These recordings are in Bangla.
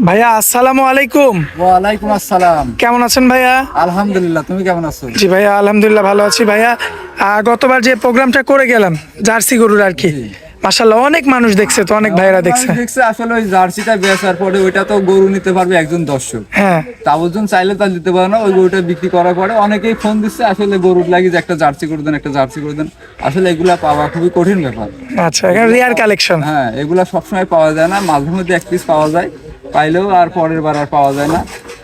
ভাইয়া আসসালামু আলাইকুম। ওয়ালাইকুম আসসালাম। কেমন আছেন ভাইয়া? আলহামদুলিল্লাহ তুমি কেমন আছো? জি ভাইয়া আলহামদুলিল্লাহ ভালো আছি ভাইয়া। গতবার যে প্রোগ্রামটা করে গেলাম জার্সি গরুর আর কি। মাসাল্লাহ অনেক মানুষ দেখছে তো অনেক ভাইরা দেখছে। দেখছি আসলে ওই জার্সিটা বেচার পরে ওইটা তো গরু নিতে পারবে একজন দর্শক। হ্যাঁ। তাবজন চাইলে তা দিতে পারে না ওই গরুটা বিক্রি করার পরে অনেকেই ফোন দিচ্ছে আসলে গরুর লাগি যে একটা জার্সি করে দেন একটা জার্সি করে দেন। আসলে এগুলা পাওয়া খুবই কঠিন ব্যাপার। আচ্ছা রিয়ার কালেকশন হ্যাঁ এগুলা সবসময় পাওয়া যায় না মাঝে মধ্যে এক পিস পাওয়া যায়। পাইলেও আর পরের বার আর পাওয়া যায় না।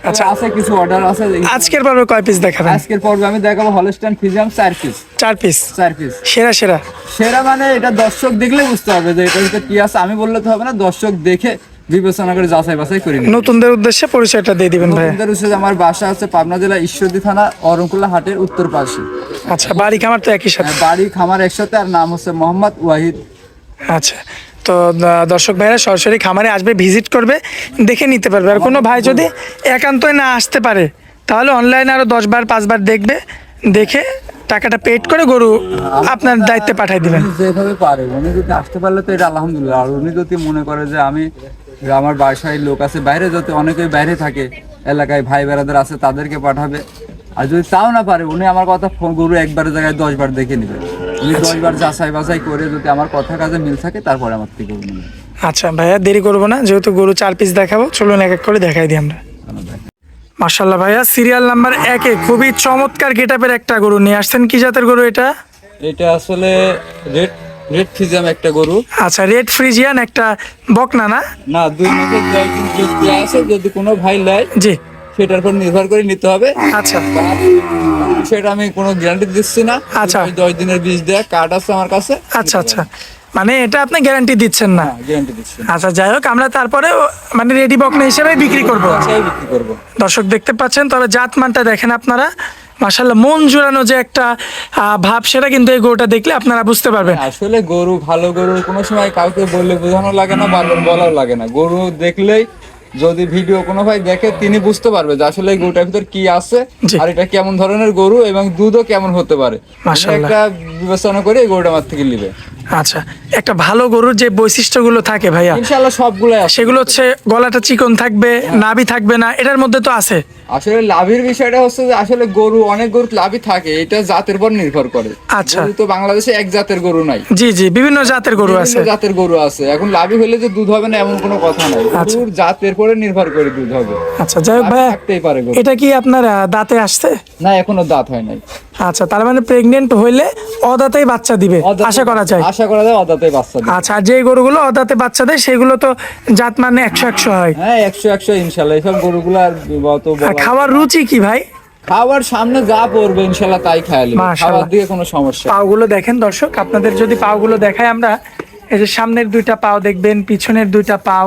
আচ্ছা। আছে কিছু অর্ডার আছে আজকের পর্বে কয় পিস দেখাবেন? আজকের পর্বে আমি দেখাবো হলস্টাইন ফিজিয়াম চার পিস চার পিস চার পিস সেরা সেরা। সেরা মানে এটা দর্শক দেখলে বুঝতে হবে যে এটার ভিতরে কি আছে। আমি বললে তো হবে না দর্শক দেখে বিবেচনা করে যাচাই বাছাই করে। নতুনদের উদ্দেশ্যে পরিচয়টা দিয়ে দিবেন ভাইয়া। নতুনদের হচ্ছে যে আমার বাসা হচ্ছে পাবনা জেলা ঈশ্বরদী থানা অরঙ্কুলা হাটের উত্তর পাশে। আচ্ছা বাড়ি খামার তো একই সাথে? বাড়ি খামার একসাথে আর নাম হচ্ছে মোহাম্মদ ওয়াহিদ। আচ্ছা। তো দর্শক ভাইরা সরাসরি খামারে আসবে ভিজিট করবে, দেখে নিতে পারবে। আর কোনো ভাই যদি একান্তই না আসতে পারে, তাহলে অনলাইনে আরও দশ বার পাঁচবার দেখবে, দেখে টাকাটা পেড করে গরু আপনার দায়িত্বে পাঠিয়ে দিবেন। যেভাবে পারে উনি যদি আসতে পারলে তো এটা আলহামদুলিল্লাহ। আর উনি যদি মনে করে যে আমি আমার বাসায় লোক আছে, বাইরে যত অনেকেই বাইরে থাকে, এলাকায় ভাই বেড়াদের আছে, তাদেরকে পাঠাবে। আর যদি তাও না পারে, উনি আমার কথা গরু একবারের জায়গায় দশ বার দেখে নেবে। উনি দশ বার যাচাই বাছাই করে যদি আমার কথা কাজে মিল থাকে তারপরে আমার থেকে গরু আচ্ছা ভাইয়া দেরি করব না যেহেতু গরু চার পিস দেখাবো চলুন এক এক করে দেখাই দিই আমরা। মার্শাল্লাহ ভাইয়া সিরিয়াল নাম্বার একে খুবই চমৎকার গেটআপের একটা গরু নিয়ে আসছেন। কি জাতের গরু এটা? এটা আসলে রেড রেড ফিজাম একটা গরু। আচ্ছা রেড ফ্রিজিয়ান একটা বকনা না? না দুই মাসের আছে যদি কোনো ভাই নেয় জি। সেটার উপর নির্ভর করে নিতে হবে। আচ্ছা। সেটা আমি কোনো গ্যারান্টি দিচ্ছি না। আচ্ছা। ওই দশ দিনের বীজ দেয়া কার্ড আছে আমার কাছে। আচ্ছা আচ্ছা। মানে এটা আপনি গ্যারান্টি দিচ্ছেন না? গ্যারান্টি দিচ্ছি। না আচ্ছা যাই হোক আমরা তারপরে মানে রেডি বকনা হিসেবে বিক্রি করব। সেটাই বিক্রি করব। দর্শক দেখতে পাচ্ছেন তবে জাতমানটা দেখেন আপনারা। মাসাল্লাহ মন জুড়ানো যে একটা ভাব সেটা কিন্তু এই গরুটা দেখলে আপনারা বুঝতে পারবেন। আসলে গরু ভালো গরু কোনো সময় কাউকে বললে বোঝানো লাগে না বা বলাও লাগে না। গরু দেখলেই যদি ভিডিও কোনো ভাই দেখে তিনি বুঝতে পারবে যে আসলে এই গরুটার ভিতর কি আছে আর এটা কেমন ধরনের গরু এবং দুধও কেমন হতে পারে। একটা বিবেচনা করে এই গরুটা আমার থেকে নিবে। আচ্ছা একটা ভালো গরুর যে বৈশিষ্ট্যগুলো থাকে ভাইয়া ইনশাআল্লাহ সবগুলাই আছে। সেগুলো হচ্ছে গলাটা চিকন থাকবে নাভি থাকবে না এটার মধ্যে তো আছে। আসলে লাভের বিষয়টা হচ্ছে যে আসলে গরু অনেক গরু লাভই থাকে এটা জাতের উপর নির্ভর করে। আচ্ছা। তো বাংলাদেশে এক জাতের গরু নাই। জি জি বিভিন্ন জাতের গরু আছে। বিভিন্ন জাতের গরু আছে। এখন লাভই হলে যে দুধ হবে না এমন কোনো কথা নাই। গরুর জাতের উপরে নির্ভর করে দুধ হবে। আচ্ছা যাই হোক ভাইয়া থাকতেই পারে এটা কি আপনার দাঁতে আসছে? না এখনও দাঁত হয় নাই। আচ্ছা তার মানে প্রেগনেন্ট হইলে অদাতেই বাচ্চা দিবে আশা করা যায় আশা করা যায় অদাতে বাচ্চা দিবে। আচ্ছা যে গরুগুলো অদাতে বাচ্চা দেয় সেগুলো তো জাত মানে একশো একশো হয় হ্যাঁ একশো একশো ইনশাল্লাহ এইসব গরুগুলো আর খাওয়ার রুচি কি ভাই খাওয়ার সামনে যা পড়বে ইনশাল্লাহ তাই মাশাআল্লাহ। খাওয়ার দিকে কোনো সমস্যা। পাওগুলো দেখেন দর্শক আপনাদের যদি পাওগুলো দেখাই আমরা এই যে সামনের দুইটা পাও দেখবেন পিছনের দুইটা পাও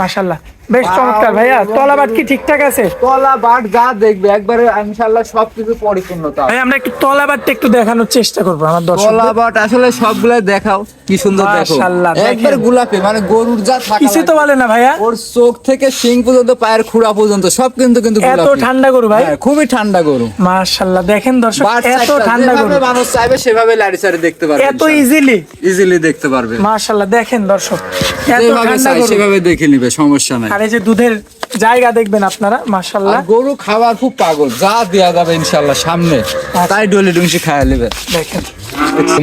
মাশাল্লাহ বেশ চমৎকার ভাইয়া। তলাবাট কি ঠিকঠাক আছে? তলা বাট যা দেখবে একবারে ইনশাল্লাহ সবকিছু পরিপূর্ণতা ভাই আমরা একটু তলাবাটটা একটু দেখানোর চেষ্টা করব আমার দর্শক কলা বাট আসলে সবগুলাই দেখাও কি সুন্দর দেখো। মাশাআল্লাহ, একবার গোলাপি মানে গরুর যা থাকা কিছু তো বলে না ভাইয়া। ওর চোখ থেকে শিং পর্যন্ত পায়ের খুঁড়া পর্যন্ত সব কিন্তু কিন্তু এত ঠান্ডা গরু ভাই? হ্যাঁ, খুবই ঠান্ডা গরু। মাশাল্লাহ দেখেন দর্শক এত ঠান্ডা গরু। মানুষ চাইবে সেভাবে লাড়ি চাড়ি দেখতে পারবে এত ইজিলি ইজিলি দেখতে পারবে। মাশাল্লাহ দেখেন দর্শক এত ঠান্ডা গরু। সেভাবে দেখে নিবে সমস্যা নাই। এই যে দুধের জায়গা দেখবেন আপনারা মাশাল্লাহ গরু খাবার খুব পাগল যা দেয়া যাবে ইনশাল্লাহ সামনে তাই ডলি ডুংসি খায়া নেবে। দেখেন।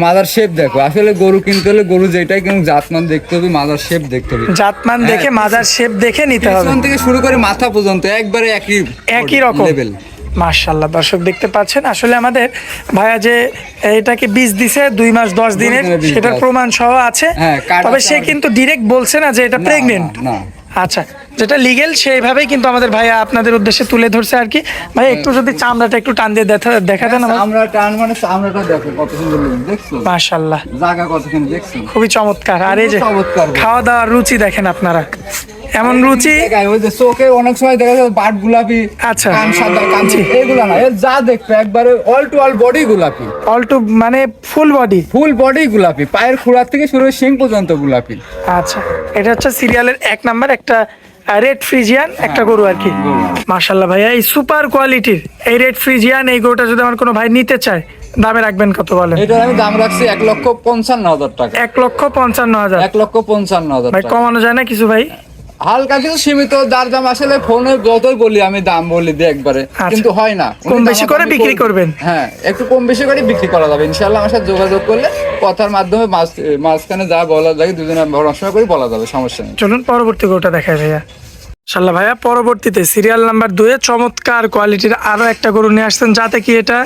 মাদার শেপ দেখো আসলে গরু কিনতে হলে গরু যেটাই কিন্তু জাতমান দেখতে হবে মাদার শেপ দেখতে হবে। জাতমান দেখে মাজার শেপ দেখে নিতে হবে। পিছন থেকে শুরু করে মাথা পর্যন্ত একবারে একই একই রকম। লেভেল মার্শাল্লাহ দর্শক দেখতে পাচ্ছেন আসলে আমাদের ভাইয়া যে এটাকে বীজ দিছে দুই মাস দশ দিনের দিনের সেটার প্রমাণ সহ আছে। হ্যাঁ, তবে সে কিন্তু ডিরেক্ট বলছে না যে এটা প্রেগনেন্ট আচ্ছা যেটা লিগেল সেইভাবেই কিন্তু আমাদের ভাইয়া আপনাদের উদ্দেশ্যে তুলে ধরছে আর কি। ভাই একটু যদি চামড়াটা একটু টান দিয়ে দেখা দেখা দেন আমার। টান মানে আমরাটা দেখো কত সুন্দর দেখছ? মার্শাল্লাহ জায়গা কতখানি দেখছ? খুবই চমৎকার। আর এই যে খাওয়া দাওয়ার রুচি দেখেন আপনারা। এমন রুচি ওই যে চোখে অনেক সময় দেখা যায় বাট গোলাপি আচ্ছা। কান সাদা এগুলা না। এর যা দেখবে একবারে অল টু অল বডি গোলাপি। অলটু মানে ফুল বডি ফুল বডি গোলাপি। পায়ের খুঁড়ার থেকে শুরু করে শিং পর্যন্ত গোলাপি। আচ্ছা। এটা হচ্ছে সিরিয়ালের এক নাম্বার একটা রেড ফ্রিজিয়ান একটা গরু আর কি। ভাইয়া এই সুপার কোয়ালিটির এই রেড ফ্রিজিয়ান এই গরুটা যদি আমার কোনো ভাই নিতে চায় দামে রাখবেন কত বলেন? এটার আমি দাম রাখছি এক লক্ষ পঞ্চান্ন হাজার টাকা। এক লক্ষ পঞ্চান্ন হাজার। এক লক্ষ পঞ্চান্ন হাজার ভাই কমানো যায় না কিছু ভাই? হালকা কিছু সীমিত দার দাম আসলে ফোনে যতই বলি আমি দাম বলি দিই একবারে। আচ্ছা। কিন্তু হয় না। কম বেশি করে বিক্রি করবেন। হ্যাঁ একটু কম বেশি করে বিক্রি করা যাবে। ইনশাল্লাহ আমার সাথে যোগাযোগ করলে কথার মাধ্যমে মাঝ মাঝখানে যা বলা যায় দুজনে পড়াশোনা করে বলা যাবে সমস্যা নেই। চলুন পরবর্তী গরুটা দেখায় ভাইয়া। শাল্লা ভাইয়া পরবর্তীতে সিরিয়াল নাম্বার দুয়ে চমৎকার কোয়ালিটির আরও একটা গরু নিয়ে আসছেন যাতে কি এটা?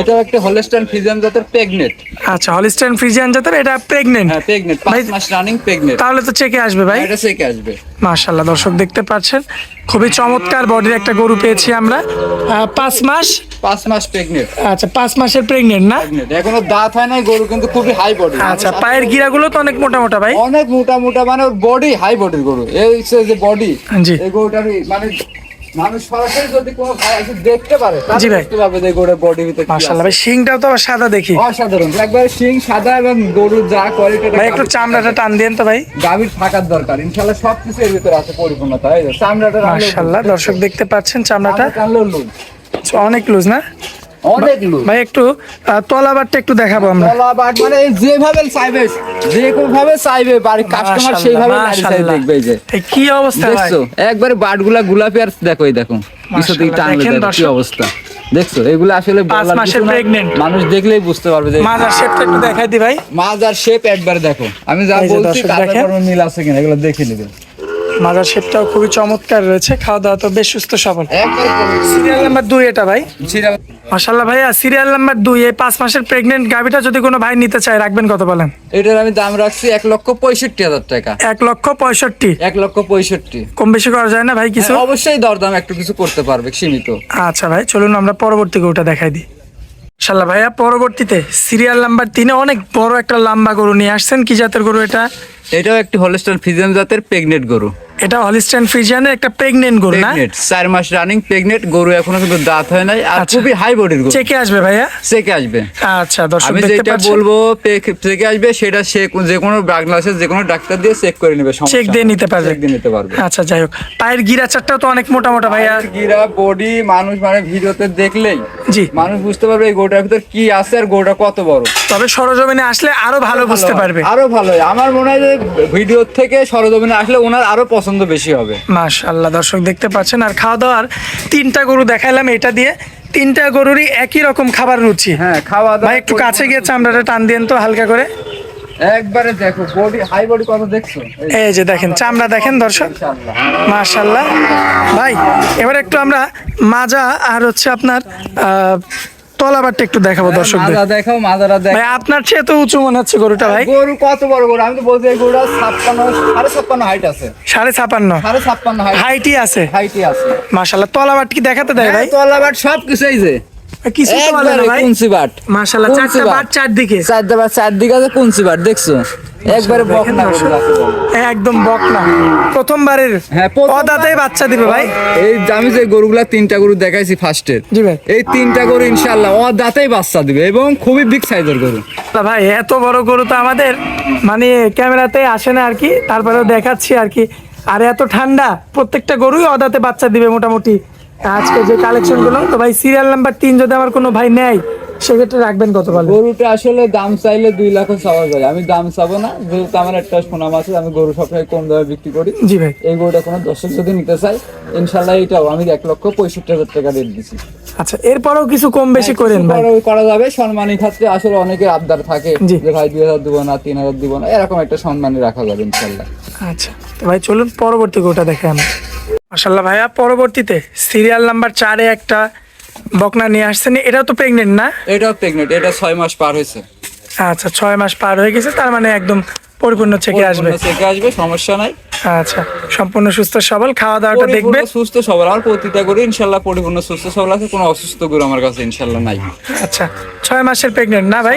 এটা একটা হলিস্টাইন ফ্রিজিয়ান জাতের প্রেগনেন্ট আচ্ছা হলিস্টাইন ফ্রিজিয়ান জাতের এটা প্রেগনেন্ট হ্যাঁ প্রেগনেন্ট পাঁচ মাস রানিং প্রেগনেন্ট তাহলে তো চেকে আসবে ভাই। এটা চেকে আসবে। মাশাল্লাহ দর্শক দেখতে পাচ্ছেন খুবই চমৎকার বডির একটা গরু পেয়েছি আমরা। পাঁচ মাস? পাঁচ মাস প্রেগনেন্ট আচ্ছা পাঁচ মাসের প্রেগনেন্ট না? এখনও দাঁত হয় নাই গরু কিন্তু খুবই হাই বডি আচ্ছা পায়ের গিরাগুলো তো অনেক মোটা মোটা ভাই। অনেক মোটা মোটা মানে ওর বডি হাই বডির গরু। এই যে বডি জি। এই গরুটার মানে মানুষ সরাসরি যদি কোনো এসে দেখতে পারে জি ভাই। বুঝতে পারবে যে গরুর বডি ভিতরে কি ভাই শিংটাও তো আবার সাদা দেখি। অসাধারণ। একবার শিং সাদা এবং গরুর যা ভাই একটু চামড়াটা টান দিন তো ভাই। গাভীর থাকার দরকার। ইনশাআল্লাহ সব কিছু এর ভিতরে আছে পরিপূর্ণতা এই চামড়াটা মাশাল্লাহ দর্শক দেখতে পাচ্ছেন চামড়াটা। লুজ। অনেক লুজ না? অনেক লুজ ভাই একটু তলাবারটা একটু দেখাবো আমরা। তলাবাট মানে যেভাবে চাইবে যে কোনো ভাবে চাইবে বাড়ির কাস্টমার সেইভাবে দেখবে যে। কি অবস্থা ভাই? একবারে বাটগুলা গোলাপি আর দেখো এই দেখো কিছু দিক টানলে দেখো কি অবস্থা। দেখছ? এগুলো আসলে। মানুষ দেখলেই বুঝতে পারবে যে মাজার শেপটা একটু দেখাই দি ভাই। মাছ আর শেপ একবার দেখো। আমি যা বলছি। কোনো মিল আছে কিনা এগুলো দেখে নেবে মাজার শেপটাও খুবই চমৎকার রয়েছে। খাওয়া দাওয়া তো বেশ সুস্থ সবল। সিরিয়াল নাম্বার দুই এটা ভাই। ছিড়া মাশাল্লাহ ভাইয়া সিরিয়াল নাম্বার দুই এই পাঁচ মাসের প্রেগনেন্ট গাভিটা যদি কোনো ভাই নিতে চায় রাখবেন কত বলেন? এটার আমি দাম রাখছি এক লক্ষ পঁয়ষট্টি হাজার টাকা। এক লক্ষ পঁয়ষট্টি। এক লক্ষ পঁয়ষট্টি। কম বেশি করা যায় না ভাই কিছু? হ্যাঁ, অবশ্যই দরদাম একটু কিছু করতে পারবে সীমিত। আচ্ছা ভাই চলুন আমরা পরবর্তী গরুটা দেখাই দিই। শাল্লাহ ভাইয়া পরবর্তীতে সিরিয়াল নাম্বার তিনে অনেক বড় একটা লম্বা গরু নিয়ে আসছেন। কি জাতের গরু এটা? এটাও একটি হলস্টাইন ফিজিয়ান জাতের প্রেগনেট গরু। এটা হলিস্টাইন ফ্রিজিয়ানের একটা প্রেগনেন্ট গরু না? প্রেগনেট চার মাস রানিং প্রেগনেট গরু এখনও কিন্তু দাঁত হয় নাই। আর আচ্ছা। খুবই হাই বডির গরু। চেকে আসবে ভাইয়া? চেকে আসবে। আচ্ছা দর্শক আমি দেখতে যেটা পাচ্ছেন। বলব পে- থেকে আসবে সেটা সে কোন- যে কোনো বাংলাদেশের যে কোনো ডাক্তার দিয়ে চেক করে নেবে চেক দিয়ে নিতে পারবে। চেক দিয়ে নিতে পারবে। আচ্ছা যাই হোক। পায়ের গিরা চারটাও তো অনেক মোটা মোটা ভাইয়া। আর গিরা বডি মানুষ মানে ভিডিওতে দেখলেই। জি। মানুষ বুঝতে পারবে এই গোটার ভিতর কি আছে আর গোটা কত বড়। তবে সরজমিনে আসলে আরও ভালো বুঝতে পারবে। আরও ভালো হয়। আমার মনে হয় যে ভিডিও থেকে সরজমিনে আসলে ওনার আরও পছন্দ বেশি হবে। মাশাল্লাহ দর্শক দেখতে পাচ্ছেন আর খাওয়া দাওয়ার তিনটা গরু দেখাইলাম এটা দিয়ে। তিনটা গরুরই একই রকম খাবার রুচি। হ্যাঁ খাওয়া ভাই একটু কাছে গিয়ে চামড়াটা টান দিয়েন তো হালকা করে। একবারে দেখো বডি হাই বডি কত দেখছ? এই যে দেখেন চামড়া দেখেন দর্শক। মাশাল্লাহ ভাই এবার একটু আমরা মাজা আর হচ্ছে আপনার তলাবারটা একটু দেখাবো দর্শকদের। মাজা দেখাও মাজারা দেখ। ভাই আপনার চেয়ে তো উঁচু মনে হচ্ছে গরুটা ভাই। গরু কত বড় গরু? আমি তো বলতে গরুটা ছাপ্পান্ন সাড়ে ছাপ্পান্ন হাইট আছে। সাড়ে ছাপান্ন সাড়ে ছাপ্পান্ন হাইট হাইটই আছে? হাইটই আছে। মাশাল্লাহ তলাবাট কি দেখাতে দেয় ভাই? তলাবাট সব এই যে। কিছু তো বলে না ভাই। কুঞ্চি বাট। মাশাল্লাহ চারটা বাট। বাট। চারদিকে। চারটা বাট চারদিকে আছে কুঞ্চি বাট দেখছ? একবারে। একদম প্রথমবারের হ্যাঁ, অদাতেই বাচ্চা দিবে ভাই। এই আমি যে গরুগুলা তিনটা গরু দেখাইছি জি ভাই। এই তিনটা গরু ইনশাল্লাহ ও দাঁতেই বাচ্চা দিবে এবং খুবই বিগ সাইজের গরু। ভাই এত বড় গরু তো আমাদের মানে ক্যামেরাতে আসে না আর কি তারপরেও দেখাচ্ছি আর কি। আর এত ঠান্ডা প্রত্যেকটা গরুই অদাতে বাচ্চা দিবে মোটামুটি। আজকে যে কালেকশনগুলো তো ভাই সিরিয়াল নাম্বার তিন যদি আমার কোনো ভাই নেয় সেক্ষেত্রে রাখবেন কত বলে? গরুটা আসলে দাম চাইলে দুই লাখও চাওয়া যায়। আমি দাম চাবো না যেহেতু আমার একটা সুনাম আছে আমি গরু সবসময় কম দামে বিক্রি করি। জি ভাই। এই গরুটা কোনো দর্শক যদি নিতে চাই ইনশাল্লাহ এইটাও আমি এক লক্ষ পঁয়ষট্টি হাজার টাকা রেট দিছি। আচ্ছা এরপরেও কিছু কম বেশি করেন ভাই। করা- যাবে সম্মানী ক্ষেত্রে আসলে অনেকের আবদার থাকে যে ভাই দুই হাজার দিব না তিন হাজার দিব না। এরকম একটা সম্মানী রাখা যাবে ইনশাল্লাহ। আচ্ছা তো ভাই চলুন পরবর্তী গোটা দেখে আমরা মাসাল্লাহ ভাইয়া পরবর্তীতে সিরিয়াল নাম্বার চারে একটা বকনা নিয়ে আসছেন। এটাও তো প্রেগনেন্ট না? এটাও প্রেগনেন্ট এটা ছয় মাস পার হয়েছে। আচ্ছা ছয় মাস পার হয়ে গেছে তার মানে একদম পরিপূর্ণ চেকে আসবে। চেকে আসবে সমস্যা নাই। আচ্ছা সম্পূর্ণ সুস্থ সবল খাওয়া দাওয়াটা দেখবে? সুস্থ সবল প্রতিটা গরু ইনশাল্লাহ পরিপূর্ণ সুস্থ সবল আছে কোনো অসুস্থ গরু আমার কাছে ইনশাল্লাহ নাই। আচ্ছা ছয় মাসের প্রেগনেন্ট না ভাই।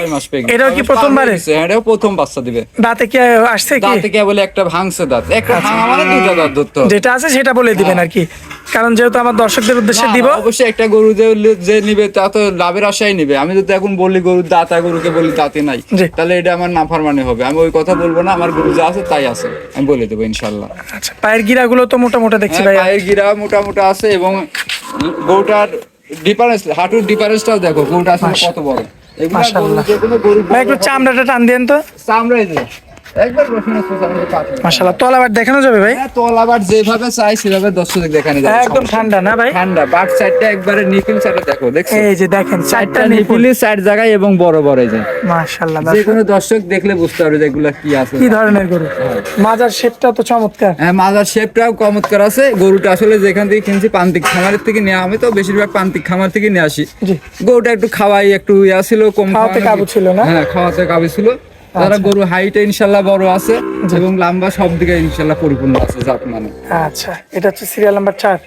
এটাও কি প্রথমবারে পার হয়ে হ্যাঁ, এটাও প্রথম বাচ্চা দিবে। দাঁতে কি আসছে কি? দাঁতে কেবল একটা ভাঙছে দাঁত? একটা আচ্ছা। ভাঙা মানে দুইটা দাঁত ধরতে যেটা আছে সেটা বলে দিবেন আর কি। কারণ যেহেতু আমার দর্শকদের উদ্দেশ্যে দিব। অবশ্যই একটা গরু যে যে নিবে তা তো লাভের আশাই নিবে। আমি যদি এখন বলি গরু দাঁতা গরুকে বলি দাঁতে নাই। তাহলে এটা আমার নাফারমানি হবে। আমি ওই কথা বলব না আমার গরু যা আছে তাই আছে। আমি বলে দেবো ইনশাল্লাহ। আচ্ছা পায়ের গিরাগুলো তো মোটা মোটা দেখছি হ্যাঁ, ভাই পায়ের গিরা মোটা মোটা আছে এবং গোটার ডিফারেন্স হাঁটুর ডিফারেন্সটাও দেখো গোটা আসলে কত বড়। এগুলা। গরু ভাই একটু চামড়াটা টান দেন তো। চামড়াই যে একবার রসুনের খোসা আমাদের পাতলা। মাশাল্লাহ তল দেখানো যাবে ভাই? হ্যাঁ, তল যেভাবে চাই সেভাবে দর্শক দেখানো যাবে একদম ঠান্ডা না ভাই? ঠান্ডা বাট সাইডটা একবারে নিপিল সাইডে দেখো দেখছ? এই যে দেখেন চারটা চারটা সাইড জায়গায় এবং বড় বড় যে। মাশাল্লাহ যে কোনো দর্শক দেখলে বুঝতে পারবে যে এগুলা কি আছে। কি ধরনের গরু? মাজার শেপটা তো চমৎকার। হ্যাঁ মাজার শেপটাও চমৎকার আছে। গরুটা আসলে যেখান থেকে কিনছি প্রান্তিক খামারের থেকে নিয়ে আমি তো বেশিরভাগ প্রান্তিক খামার থেকে নিয়ে আসি। গরুটা একটু খাওয়াই একটু ইয়া ছিল কম খাওয়াতে কাবু ছিল না? হ্যাঁ খাওয়াতে কাবু ছিল। তারা গরু হাইটে ইনশাল্লাহ বড় আছে এবং লম্বা সব দিকে ইনশাল্লাহ পরিপূর্ণ আছে জাত মানে। আচ্ছা এটা হচ্ছে সিরিয়াল নাম্বার চার।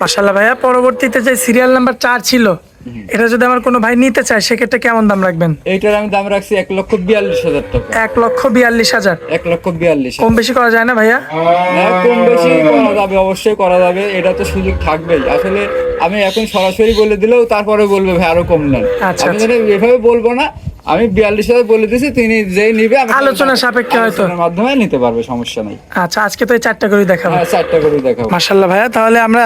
মাসাল্লাহ ভাইয়া পরবর্তীতে যে সিরিয়াল নাম্বার চার ছিল এটা যদি আমার কোনো ভাই নিতে চায় সেক্ষেত্রে কেমন দাম রাখবেন? এইটার আমি দাম রাখছি এক লক্ষ বিয়াল্লিশ হাজার টাকা। এক লক্ষ বিয়াল্লিশ হাজার? এক লক্ষ বিয়াল্লিশ কম বেশি করা যায় না ভাইয়া? হ্যাঁ, কম বেশি করা যাবে অবশ্যই করা যাবে। এটা তো সুযোগ থাকবেই। আসলে আমি এখন সরাসরি বলে দিলেও তারপরে বলবে ভাই আরও কম নেন। আচ্ছা, আমি যেটা এভাবে বলব না। আমি বিয়াল্লিশ হাজার বলে দিছি তিনি যেই নিবে আলোচনা সাপেক্ষে হয়তো। মাধ্যমে নিতে পারবে সমস্যা নেই। আচ্ছা আজকে তো এই চারটা করে দেখাবো। হ্যাঁ চারটা করে দেখাবো। মাশাল্লাহ ভাইয়া তাহলে আমরা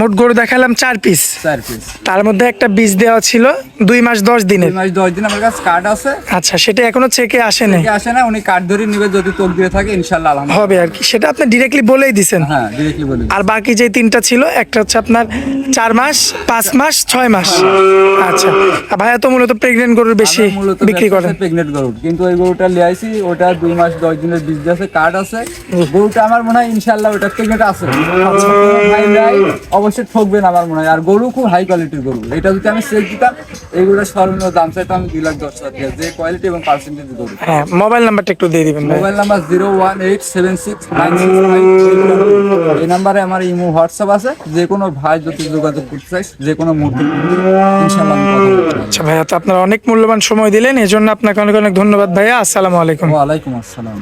মোট গরু দেখালাম চার পিস চার পিস তার মধ্যে একটা বীজ দেওয়া ছিল দুই মাস দশ দিনের। দুই মাস দশ দিন আমার কাছে কার্ড আছে। আচ্ছা সেটা এখনও চেকে আসে না আসে না উনি কার্ড ধরে নিবে যদি তোক দিয়ে থাকে ইনশাল্লাহ হবে আর কি সেটা আপনি ডিরেক্টলি বলেই দিছেন। হ্যাঁ ডিরেক্টলি বলে আর বাকি যে তিনটা ছিল একটা হচ্ছে আপনার চার মাস পাঁচ মাস ছয় মাস? আচ্ছা। ভাইয়া তো মূলত প্রেগনেন্ট গরুর বেশি বিক্রি করেন। প্রেগনেন্ট গরু। কিন্তু ওই গরুটা লিয়ে আইছি ওটা দুই মাস দশ দিনের বীজ আছে কার্ড আছে। গরুটা আমার মনে হয় ইনশাল্লাহ ওটা প্রেগনেন্ট আছে। আচ্ছা। অবশ্যই ঠকবেন আমার মনে হয়। আর গরু খুব হাই কোয়ালিটির গরু। এটা যদি আমি সেল দিতাম এইগুলো সর্বনিম্ন দাম চাইতাম দুই লাখ দশ হাজার যে কোয়ালিটি এবং পার্সেন্টেজ গরু। হ্যাঁ মোবাইল নাম্বারটা একটু দিয়ে দিবেন mobile number zero one eight seven six nine six এই নাম্বারে আমার ইমো হোয়াটসঅ্যাপ আছে। যে কোনো ভাই যদি যোগাযোগ করতে চাইস যে কোনো মুহূর্তে। আচ্ছা ভাইয়া তো আপনারা অনেক মূল্যবান সময় দিলেন এই জন্য আপনাকে অনেক অনেক ধন্যবাদ ভাইয়া। আসসালামু আলাইকুম। ওয়ালাইকুম আসসালাম।